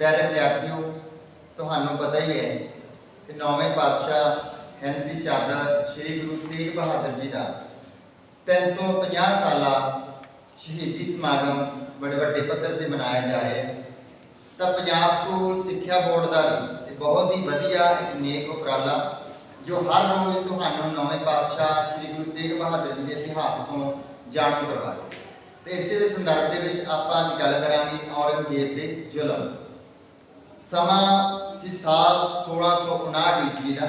ਪਿਆਰੇ ਵਿਦਿਆਰਥੀਓ, ਤੁਹਾਨੂੰ ਪਤਾ ਹੀ ਹੈ ਕਿ ਨੌਵੇਂ ਪਾਤਸ਼ਾਹ ਹਿੰਦ ਦੀ ਚਾਦਰ ਸ੍ਰੀ ਗੁਰੂ ਤੇਗ ਬਹਾਦਰ ਜੀ ਦਾ 350 ਸਾਲਾ ਸ਼ਹੀਦੀ ਸਮਾਗਮ ਬੜੇ ਵੱਡੇ ਪੱਧਰ ਤੇ ਮਨਾਇਆ ਜਾ ਰਿਹਾ ਹੈ। ਤਾਂ ਪੰਜਾਬ ਸਕੂਲ ਸਿੱਖਿਆ ਬੋਰਡ ਦਾ ਵੀ ਇਹ ਬਹੁਤ ਹੀ ਵਧੀਆ ਇੱਕ ਨੇਕ ਉਪਰਾਲਾ ਜੋ ਹਰ ਰੋਜ਼ ਤੁਹਾਨੂੰ ਨੌਵੇਂ ਪਾਤਸ਼ਾਹ ਸ੍ਰੀ ਗੁਰੂ ਤੇਗ ਬਹਾਦਰ ਜੀ ਦੇ ਇਤਿਹਾਸ ਤੋਂ ਜਾਣੂ ਕਰਵਾ ਰਿਹਾ ਤੇ ਇਸੇ ਦੇ ਸੰਦਰਭ ਦੇ ਵਿੱਚ ਆਪਾਂ ਅੱਜ ਗੱਲ ਕਰਾਂਗੇ ਔਰੰਗਜ਼ੇਬ ਦੇ ਜ਼ੁਲਮ ਸਮਾਂ ਸੀ ਸਾਲ 1659 ਈਸਵੀ ਦਾ।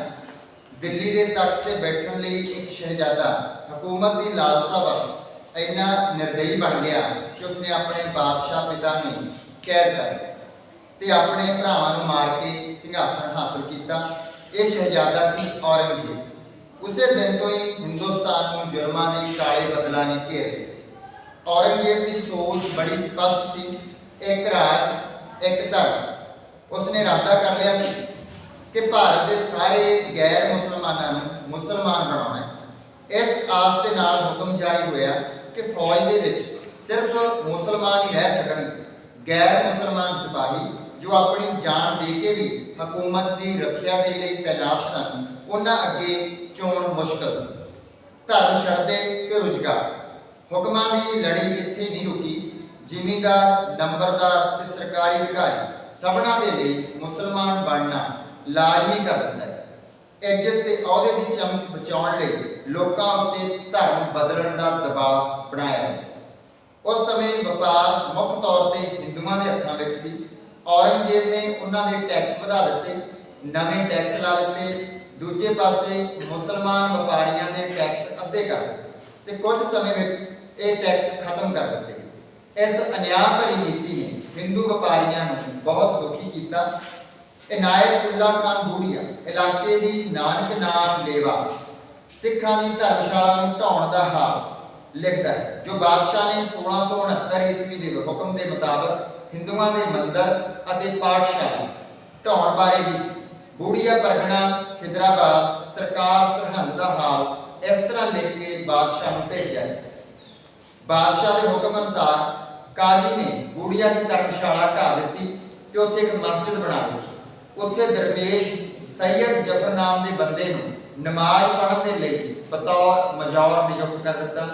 ਦਿੱਲੀ ਦੇ ਤਖਤ ਤੇ ਬੈਠਣ ਲਈ ਇੱਕ ਸ਼ਹਿਜ਼ਾਦਾ, ਹਕੂਮਤ ਦੀ ਲਾਲਸਾ ਵਸ ਇੰਨਾ ਨਿਰਦਈ ਬਣ ਗਿਆ ਕਿ ਉਸਨੇ ਆਪਣੇ ਬਾਦਸ਼ਾਹ ਪਿਤਾ ਨੂੰ ਕੈਦ ਕਰ ਲਿਆ ਤੇ ਆਪਣੇ ਭਰਾਵਾਂ ਨੂੰ ਮਾਰ ਕੇ ਸਿੰਘਾਸਨ ਹਾਸਲ ਕੀਤਾ। ਇਹ ਸ਼ਹਿਜ਼ਾਦਾ ਸੀ ਔਰੰਗਜ਼ੇਬ। ਉਸੇ ਦਿਨ ਤੋਂ ਹੀ ਹਿੰਦੁਸਤਾਨ ਨੂੰ ਜ਼ੁਲਮਾਂ ਦੇ ਕਾਲੇ ਬੱਦਲਾਂ ਨੇ ਘੇਰ ਲਿਆ। ਔਰੰਗਜ਼ੇਬ ਦੀ ਸੋਚ ਬੜੀ ਸਪਸ਼ਟ ਸੀ। ਇੱਕ ਰਾਜ, ਇੱਕ ਧਰਮ। ਉਸਨੇ ਇਰਾਦਾ ਕਰ ਲਿਆ ਸੀ ਕਿ ਭਾਰਤ ਦੇ ਸਾਰੇ ਗੈਰ ਮੁਸਲਮਾਨਾਂ ਨੂੰ ਮੁਸਲਮਾਨ ਬਣਾਉਣਾ ਹੈ। ਇਸ ਆਸ ਦੇ ਨਾਲ ਹੁਕਮ ਜਾਰੀ ਹੋਇਆ ਕਿ ਫੌਜ ਦੇ ਵਿੱਚ ਸਿਰਫ ਮੁਸਲਮਾਨ ਹੀ ਰਹਿ ਸਕਣਗੇ। ਗੈਰ ਮੁਸਲਮਾਨ ਸਿਪਾਹੀ ਜੋ ਆਪਣੀ ਜਾਨ ਦੇ ਕੇ ਵੀ ਹਕੂਮਤ ਦੀ ਰੱਖਿਆ ਦੇ ਲਈ ਤਾਇਨਾਤ ਸਨ, ਉਹਨਾਂ ਅੱਗੇ ਚੋਣ ਮੁਸ਼ਕਲ ਸੀ। ਧਰਮ ਛੱਡਦੇ ਕਿ ਰੁਜ਼ਗਾਰ। ਹੁਕਮਾਂ ਦੀ ਲੜੀ ਇੱਥੇ ਨਹੀਂ ਰੁਕੀ, ਜ਼ਿਮੀਂਦਾਰ, ਨੰਬਰਦਾਰ ਤੇ ਸਰਕਾਰੀ ਅਧਿਕਾਰੀ ਸਭਨਾਂ ਦੇ ਲਈ ਮੁਸਲਮਾਨ ਬਣਨਾ ਲਾਜ਼ਮੀ ਕਰ ਦਿੱਤਾ ਹੈ। ਇੱਜ਼ਤ ਤੇ ਅਹੁਦੇ ਦੀ ਚਮਕ ਬਚਾਉਣ ਲਈ ਲੋਕਾਂ ਉੱਤੇ ਧਰਮ ਬਦਲਣ ਦਾ ਦਬਾਅ ਬਣਾਇਆ ਗਿਆ ਉਸ ਸਮੇਂ ਵਪਾਰ ਮੁੱਖ ਤੌਰ ਤੇ ਹਿੰਦੂਆਂ ਦੇ ਹੱਥਾਂ ਵਿੱਚ ਸੀ। ਔਰੰਗਜ਼ੇਬ ਨੇ ਉਹਨਾਂ ਦੇ ਟੈਕਸ ਵਧਾ ਦਿੱਤੇ, ਨਵੇਂ ਟੈਕਸ ਲਾ ਦਿੱਤੇ, ਦੂਜੇ ਪਾਸੇ ਮੁਸਲਮਾਨ ਵਪਾਰੀਆਂ ਦੇ ਟੈਕਸ ਅੱਧੇ ਕਰ ਤੇ ਕੁਝ ਸਮੇਂ ਵਿੱਚ ਇਹ ਟੈਕਸ ਖਤਮ ਕਰ ਦਿੱਤੇ। ਇਸ ਅਨਿਆਂ ਭਰੀ ਨੀਤੀ ਨੇ ਹਿੰਦੂ ਵਪਾਰੀਆਂ ਨੂੰ ਬਹੁਤ ਦੁਖੀ ਕੀਤਾ। ਇਨਾਇਤ ਖਾਨ ਬੂੜੀਆ, ਇਲਾਕੇ ਦੀ ਨਾਨਕ ਨਾਮ ਲੇਵਾ, ਸਿੱਖਾਂ ਦੀ ਧਰਮਸ਼ਾਲਾ ਨੂੰ ਢਾਉਣ ਦਾ ਹਾਲ ਲਿਖਦਾ ਹੈ, ਜੋ ਬਾਦਸ਼ਾਹ ਨੇ 1669 ਈਸਵੀ ਦੇ ਹੁਕਮ ਦੇ ਮੁਤਾਬਕ ਹਿੰਦੂਆਂ ਦੇ ਮੰਦਰ ਅਤੇ ਪਾਠਸ਼ਾਲਾ ਢਾਉਣ ਬਾਰੇ ਵੀ ਸੀ। ਬੂੜੀਆ ਪਰਗਣਾ ਖਿਦਰਾਬਾਦ, ਸਰਕਾਰ ਸਰਹੰਦ ਦਾ ਹਾਲ ਇਸ ਤਰ੍ਹਾਂ ਲਿਖ ਕੇ ਬਾਦਸ਼ਾਹ ਨੂੰ ਭੇਜਿਆ ਬਾਦਸ਼ਾਹ ਦੇ ਹੁਕਮ ਅਨੁਸਾਰ ਕਾਜੀ ਨੇ ਬੂੜੀਆ ਦੀ ਧਰਮਸ਼ਾਲਾ ਢਾ ਦਿੱਤੀ। ਤੇ ਉੱਥੇ ਇੱਕ ਮਸਜਿਦ ਬਣਾ ਦਿੱਤੀ। ਉੱਥੇ ਦਰਵੇਸ਼ ਸੈਯਦ ਜਫਰ ਨਾਮ ਦੇ ਬੰਦੇ ਨੂੰ ਨਮਾਜ਼ ਪੜ੍ਹਨ ਦੇ ਲਈ ਬਤੌਰ ਮਜੌਰ ਨਿਯੁਕਤ ਕਰ ਦਿੱਤਾ।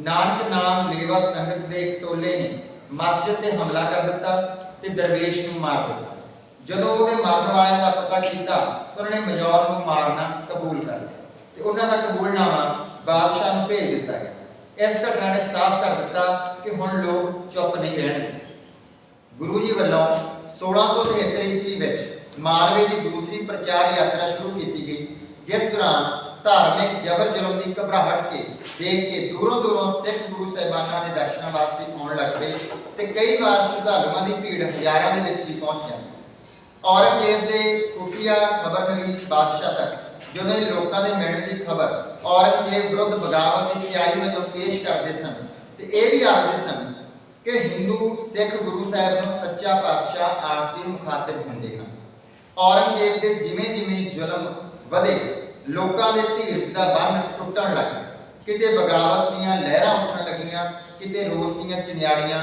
ਨਾਨਕ ਨਾਮ ਲੇਵਾ ਸੰਗਤ ਦੇ ਇੱਕ ਟੋਲੇ ਨੇ ਮਸਜਿਦ ਤੇ ਹਮਲਾ ਕਰ ਦਿੱਤਾ ਤੇ ਦਰਵੇਸ਼ ਨੂੰ ਮਾਰ ਦਿੱਤਾ। ਜਦੋਂ ਉਹਦੇ ਮਰਨ ਵਾਲਿਆਂ ਦਾ ਪਤਾ ਕੀਤਾ ਉਹਨਾਂ ਨੇ ਮਜੌਰ ਨੂੰ ਮਾਰਨਾ ਕਬੂਲ ਕਰ ਲਿਆ। ਤੇ ਉਹਨਾਂ ਦਾ ਕਬੂਲਨਾਮਾ ਬਾਦਸ਼ਾਹ ਨੂੰ ਭੇਜ ਦਿੱਤਾ ਗਿਆ। ਇਸ ਘਟਨਾ ਨੇ ਸਾਫ਼ ਕਰ ਦਿੱਤਾ ਕਿ ਹੁਣ ਲੋਕ ਚੁੱਪ ਨਹੀਂ ਰਹਿਣਗੇ। ਗੁਰੂ ਜੀ ਵੱਲੋਂ 1673 ਈਸਵੀ ਵਿੱਚ ਮਾਲਵੇ ਦੀ ਦੂਸਰੀ ਪ੍ਰਚਾਰ ਯਾਤਰਾ ਸ਼ੁਰੂ ਕੀਤੀ ਗਈ, ਜਿਸ ਦੌਰਾਨ ਧਾਰਮਿਕ ਜ਼ਬਰ ਜ਼ੁਲਮ ਦੀ ਘਬਰਾਹਟ ਕੇ ਦੇਖ ਕੇ ਦੂਰੋਂ ਦੂਰੋਂ ਸਿੱਖ ਗੁਰੂ ਸਾਹਿਬਾਨਾਂ ਦੇ ਦਰਸ਼ਨਾਂ ਵਾਸਤੇ ਆਉਣ ਲੱਗ ਪਏ ਤੇ ਕਈ ਵਾਰ ਸ਼ਰਧਾਲੂਆਂ ਦੀ ਭੀੜ ਹਜ਼ਾਰਾਂ ਦੇ ਵਿੱਚ ਵੀ ਪਹੁੰਚ ਜਾਂਦੀ। ਔਰੰਗਜ਼ੇਬ ਦੇ ਖੁਫੀਆ ਖਬਰਨਵੀਸ ਬਾਦਸ਼ਾਹ ਤੱਕ ਜਦੋਂ ਇਹ ਲੋਕਾਂ ਦੇ ਮਿਲਣ ਦੀ ਖਬਰ ਔਰੰਗਜ਼ੇਬ ਵਿਰੁੱਧ ਬਗਾਵਤ ਦੀ ਤਿਆਰੀ ਵਜੋਂ ਪੇਸ਼ ਕਰਦੇ ਸਨ ਤੇ ਇਹ ਵੀ ਆਖਦੇ ਸਨ ਕਿ ਹਿੰਦੂ, ਸਿੱਖ ਗੁਰੂ ਸਾਹਿਬ ਨੂੰ ਸੱਚਾ ਪਾਤਸ਼ਾਹ ਆਪ ਕੇ ਮੁਖਾਤਿਬ ਹੁੰਦੇ ਹਨ। ਔਰੰਗਜ਼ੇਬ ਦੇ ਜਿਵੇਂ ਜਿਵੇਂ ਜ਼ੁਲਮ ਵਧੇ, ਲੋਕਾਂ ਦੇ ਧੀਰਜ ਦਾ ਬੰਨ ਟੁੱਟਣ ਲੱਗ ਕਿਤੇ ਬਗਾਵਤ ਦੀਆਂ ਲਹਿਰਾਂ ਉੱਠਣ ਲੱਗੀਆਂ, ਕਿਤੇ ਰੋਸ ਦੀਆਂ ਚਿੰਗਾੜੀਆਂ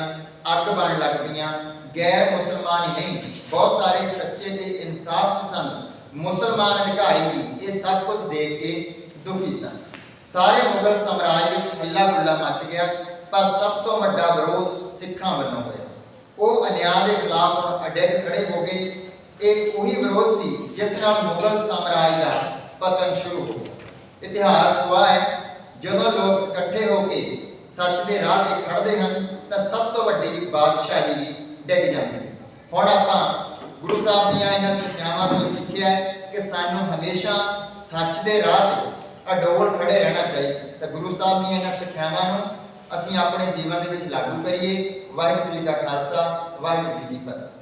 ਅੱਗ ਬਣ ਲੱਗ ਪਈਆਂ। ਗੈਰ ਮੁਸਲਮਾਨ ਹੀ ਨਹੀਂ, ਬਹੁਤ ਸਾਰੇ ਸੱਚੇ ਤੇ ਇਨਸਾਫ ਪਸੰਦ ਮੁਸਲਮਾਨ ਅਧਿਕਾਰੀ ਵੀ ਇਹ ਸਭ ਕੁਝ ਦੇਖ ਕੇ ਦੁਖੀ ਸਨ। ਸਾਰੇ ਮੁਗਲ ਸਾਮਰਾਜ ਵਿੱਚ ਹੱਲਾ ਗੁੱਲਾ ਮਚ ਗਿਆ, ਪਰ ਸਭ ਤੋਂ ਵੱਡਾ ਵਿਰੋਧ ਸਿੱਖਾਂ ਵੱਲੋਂ ਹੋਇਆ। ਉਹ ਅਨਿਆਂ ਦੇ ਖਿਲਾਫ ਹੁਣ ਅਡਿੱਗ ਖੜੇ ਹੋ ਗਏ। ਇਹ ਉਹੀ ਵਿਰੋਧ ਸੀ ਜਿਸ ਨਾਲ ਮੁਗਲ ਸਾਮਰਾਜ ਦਾ ਪਤਨ ਸ਼ੁਰੂ ਹੋ ਗਿਆ। ਇਤਿਹਾਸ ਗਵਾਹ ਹੈ, ਜਦੋਂ ਲੋਕ ਇਕੱਠੇ ਹੋ ਕੇ ਸੱਚ ਦੇ ਰਾਹ ਤੇ ਖੜਦੇ ਹਨ, ਤਾਂ ਸਭ ਤੋਂ ਵੱਡੀ ਬਾਦਸ਼ਾਹੀ ਵੀ ਡਿੱਗ ਜਾਂਦੀ ਹੈ। ਹੁਣ ਆਪਾਂ ਗੁਰੂ ਸਾਹਿਬ ਦੀਆਂ ਇਹਨਾਂ ਸਿੱਖਿਆਵਾਂ ਤੋਂ ਸਿੱਖਿਆ ਕਿ ਸਾਨੂੰ ਹਮੇਸ਼ਾ ਸੱਚ ਦੇ ਰਾਹ ਤੇ ਅਡੋਲ ਖੜੇ ਰਹਿਣਾ ਚਾਹੀਦਾ ਤਾਂ ਗੁਰੂ ਸਾਹਿਬ ਦੀਆਂ ਇਹਨਾਂ ਸਿੱਖਿਆਵਾਂ ਨੂੰ ਅਸੀਂ ਆਪਣੇ ਜੀਵਨ ਦੇ ਵਿੱਚ ਲਾਗੂ ਕਰੀਏ। ਵਾਹਿਗੁਰੂ ਜੀ ਕਾ ਖਾਲਸਾ, ਵਾਹਿਗੁਰੂ ਜੀ ਕੀ ਫਤਿਹ।